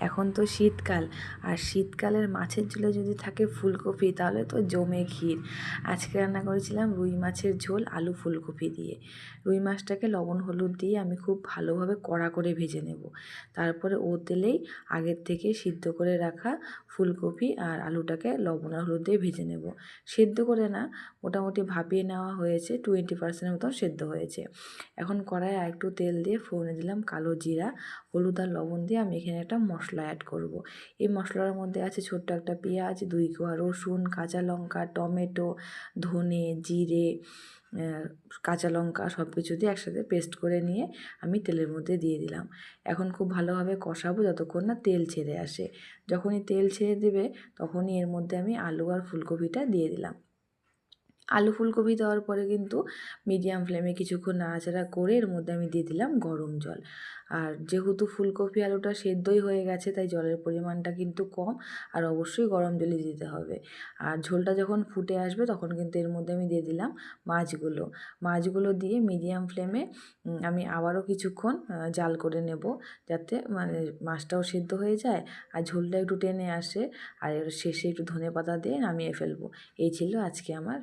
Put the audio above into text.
এখন তো শীতকাল। আর শীতকালের মাছের ঝোলে যদি থাকে ফুলকপি, তাহলে তো জমে ক্ষীর। আজকে রান্না করেছিলাম রুই মাছের ঝোল, আলু ফুলকপি দিয়ে। রুই মাছটাকে লবণ, হলুদ দিয়ে আমি খুব ভালোভাবে কড়া করে ভেজে নেব। তারপরে ও তেলেই আগের থেকে সিদ্ধ করে রাখা ফুলকপি আর আলুটাকে লবণ আর হলুদ দিয়ে ভেজে নেব। সেদ্ধ করে না, মোটামুটি ভাপিয়ে নেওয়া হয়েছে টোয়েন্টি পার্সেন্টের মতন সেদ্ধ হয়েছে। এখন কড়াইয়ে একটু তেল দিয়ে ফোড়নে দিলাম কালো জিরা, হলুদ আর লবণ দিয়ে আমি এখানে একটা মশলা অ্যাড করব। এই মশলার মধ্যে আছে ছোট্ট একটা পেঁয়াজ, দুই কোয়া রসুন, কাঁচা লঙ্কা, টমেটো, ধনে, জিরে কাঁচা লঙ্কা সব কিছু দিয়ে একসাথে পেস্ট করে নিয়ে আমি তেলের মধ্যে দিয়ে দিলাম। এখন খুব ভালোভাবে কষাবো যতক্ষণ না তেল ছেড়ে আসে। যখনই তেল ছেড়ে দেবে তখনই এর মধ্যে আমি আলু আর ফুলকপিটা দিয়ে দিলাম। আলু ফুলকপি দেওয়ার পরে কিন্তু মিডিয়াম ফ্লেমে কিছুক্ষণ নাড়াচাড়া করে এর মধ্যে আমি দিয়ে দিলাম গরম জল। আর যেহেতু ফুলকপি আলুটা সেদ্ধই হয়ে গেছে, তাই জলের পরিমাণটা কিন্তু কম আর অবশ্যই গরম জলে দিতে হবে। আর ঝোলটা যখন ফুটে আসবে, তখন কিন্তু এর মধ্যে আমি দিয়ে দিলাম মাছগুলো। মাছগুলো দিয়ে মিডিয়াম ফ্লেমে আমি আবারও কিছুক্ষণ জাল করে নেব যাতে মানে মাছটাও সেদ্ধ হয়ে যায় আর ঝোলটা একটু টেনে আসে। আর এর শেষে একটু ধনে পাতা দিয়ে নামিয়ে ফেলব। এই ছিল আজকে আমার